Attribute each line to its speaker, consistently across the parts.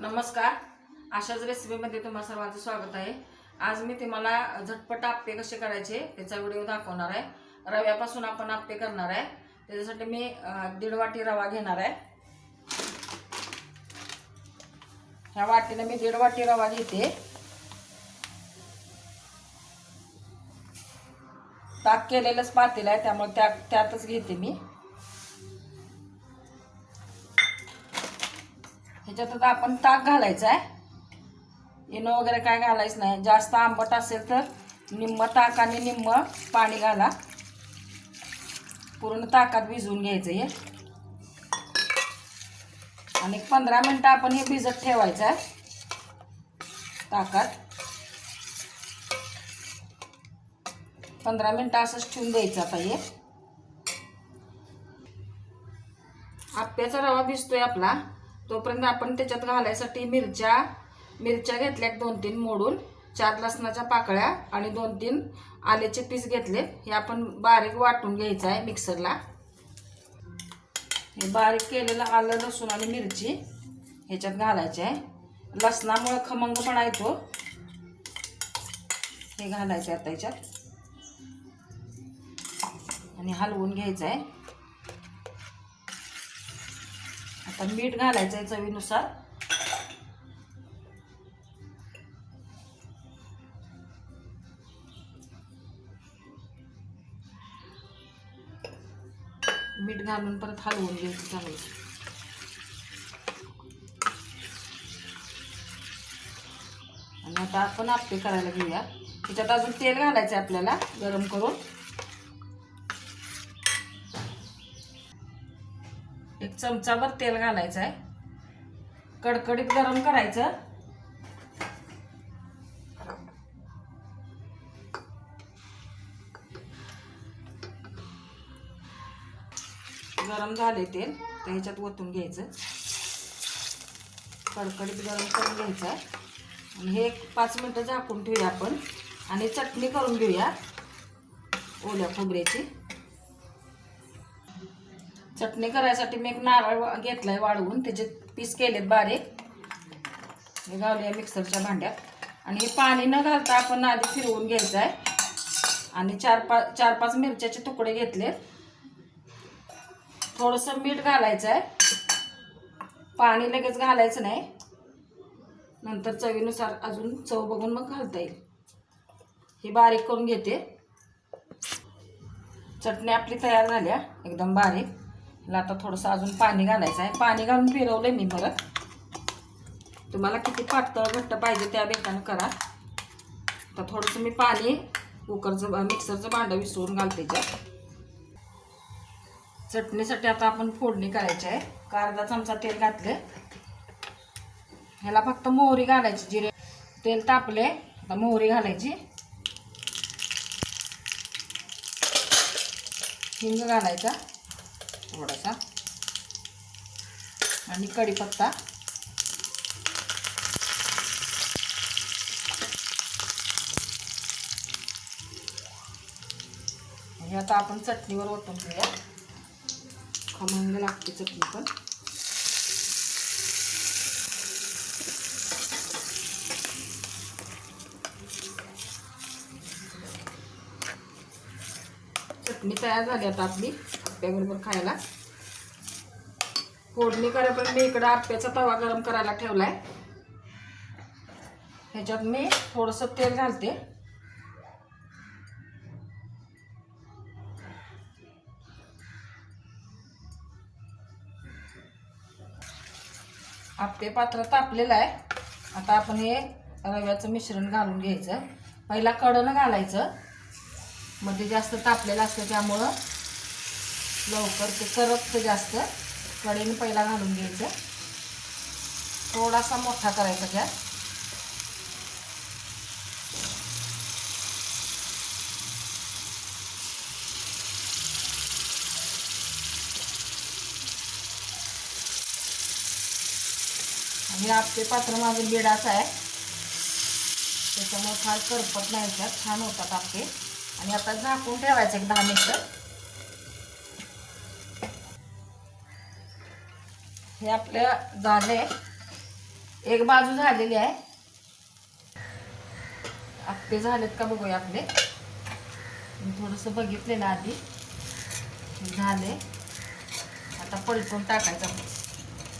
Speaker 1: नमस्कार. अशाच रेसिपीमध्ये तुम्हाला सर्वांचं स्वागत आहे. आज मी तुम्हाला झटपट आप्पे कसे करायचे त्याचा व्हिडिओ दाखवणार आहे. रव्यापासून आपण आप्पे करणार आहे. त्याच्यासाठी मी दीड वाटी रवा घेणार आहे. ह्या वाटीने मी दीड वाटी रवा घेते. ताक केलेलंच पातेलं आहे त्यामुळे त्या त्यातच घेते मी. ह्याच्यात आता आपण ताक घालायचं आहे इनो वगैरे काय घालायचं नाही. जास्त आंबट असेल तर निम्म ताक आणि निम्म पाणी घाला. पूर्ण ताकात भिजवून घ्यायचं हे. आणि पंधरा मिनटं आपण हे भिजत ठेवायचं आहे ताकात. पंधरा मिनटं असंच ठेवून द्यायचं आता हे. आप्याचा रवा भिजतोय आपला. तोपर्यंत आपण त्याच्यात घालायसाठी मिरच्या मिरच्या घेतल्या एक दोन तीन मोडून चार लसणाच्या पाकळ्या आणि दोन तीन आल्याचे पीस घेतले. हे आपण बारीक वाटून घ्यायचं आहे मिक्सरला. हे बारीक केलेलं आलं लसूण आणि मिरची ह्याच्यात घालायचे आहे. लसणामुळं खमंगपणा येतो हे घालायचं आहे आता ह्याच्यात. आणि हलवून घ्यायचं आहे. आता मीठ घालायचं आहे चवीनुसार. मीठ घालून परत हलवून घ्यायचं चांगलं. आणि आता आपण आप्पे करायला घेऊया. त्याच्यात अजून तेल घालायचं आहे आपल्याला गरम करून. एक चमचाभर तेल घालायचं आहे. कडकडीत गरम करायचं. गरम झाले तेल तर ह्याच्यात ओतून घ्यायचं. कडकडीत गरम करून घ्यायचं. आहे आणि हे एक पाच मिनटं झाकून ठेवूया आपण. आणि चटणी करून घेऊया. ओल्या खोबऱ्याची. चटणी करायसाठी मी एक नारळ घेतलाय वाळवून. त्याचे पीस केलेत बारीक. हे गावले मिक्सरच्या भांड्यात. आणि हे पाणी न घालता आपण आधी फिरवून घ्यायचं आहे आणि चार पाच चार पाच मिरच्याचे तुकडे घेतले थोडंसं मीठ घालायचं आहे पाणी लगेच घालायचं नाही. नंतर चवीनुसार अजून चव बघून मग घालता येईल. हे बारीक करून घेते. चटणी आपली तयार झाल्या. एकदम बारीक. आता थोडंसं अजून पाणी घालायचं आहे. पाणी घालून फिरवलं मी परत. तुम्हाला किती पातळ घट्ट पाहिजे त्या बेतानं करा. तर थोडंसं मी पाणी कुकरचं मिक्सरचं भांडं विसरून घालते त्याच्यात चटणीसाठी आता आपण फोडणी करायची आहे. का अर्धा चमचा तेल घातले ह्याला फक्त मोहरी घालायची जिरे. तेल तापले आता मोहरी घालायची. हिंग घालायचा. थोडासा. आणि कढीपत्ता. हे आता आपण चटणीवर ओतून घेऊया खमंग लागते चटणी पण. चटणी तयार झाली आता आपली. आप्याबरोबर खायला. फोडणी करेपर्यंत मी इकडं आप्याचा तवा गरम करायला ठेवलाय. ह्याच्यात मी थोडंसं तेल घालते. आपटे पात्र तापलेलं आहे. आता आपण हे रव्याचं मिश्रण घालून घ्यायचं. पहिला कडनं घालायचं. मध्ये जास्त तापलेलं असतं त्यामुळं लवकर ते करपतं जास्त. कडेने पहिला घालून घ्यायचं. थोडासा मोठा करायचा गॅस. आणि आपले पात्र माझं बेडाचं आहे. त्याच्यामुळे फार करपत नाही त्यात. छान होतात आपले. आणि आता झाकून ठेवायचं एक दहा मिनटं. हे आपल्या झाले एक बाजू झालेली आहे. आपले झालेत का बघूया आपले. थोडंसं थोडंसं बघितलेलं आधी. झाले. आता पलटून टाकायचं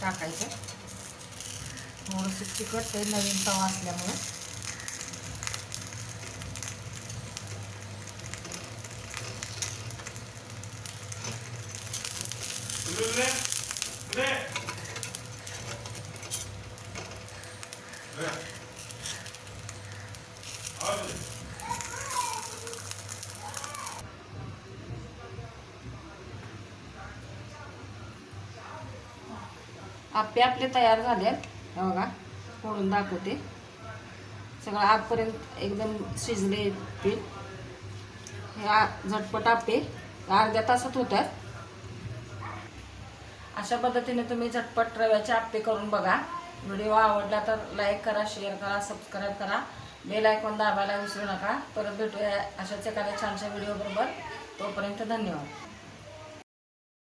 Speaker 1: टाकायचं. थोडंसं तिखट ते नवीन तवा असल्यामुळे. आप्पे आपले तयार झाले हे बघा फोडून दाखवते. सगळं आजपर्यंत एकदम शिजले पीठ. हे आ- झटपट आप्पे अर्ध्या तासात होतात. अशा पद्धतीने तुम्ही झटपट रव्याचे आप्पे करून बघा. व्हिडिओ आवडला तर लाईक करा शेअर करा सबस्क्राईब करा. बेल आयकॉन दाबायला विसरू नका. परत भेटूया अशाच एखाद्या छानशा व्हिडिओ बरोबर तोपर्यंत धन्यवाद.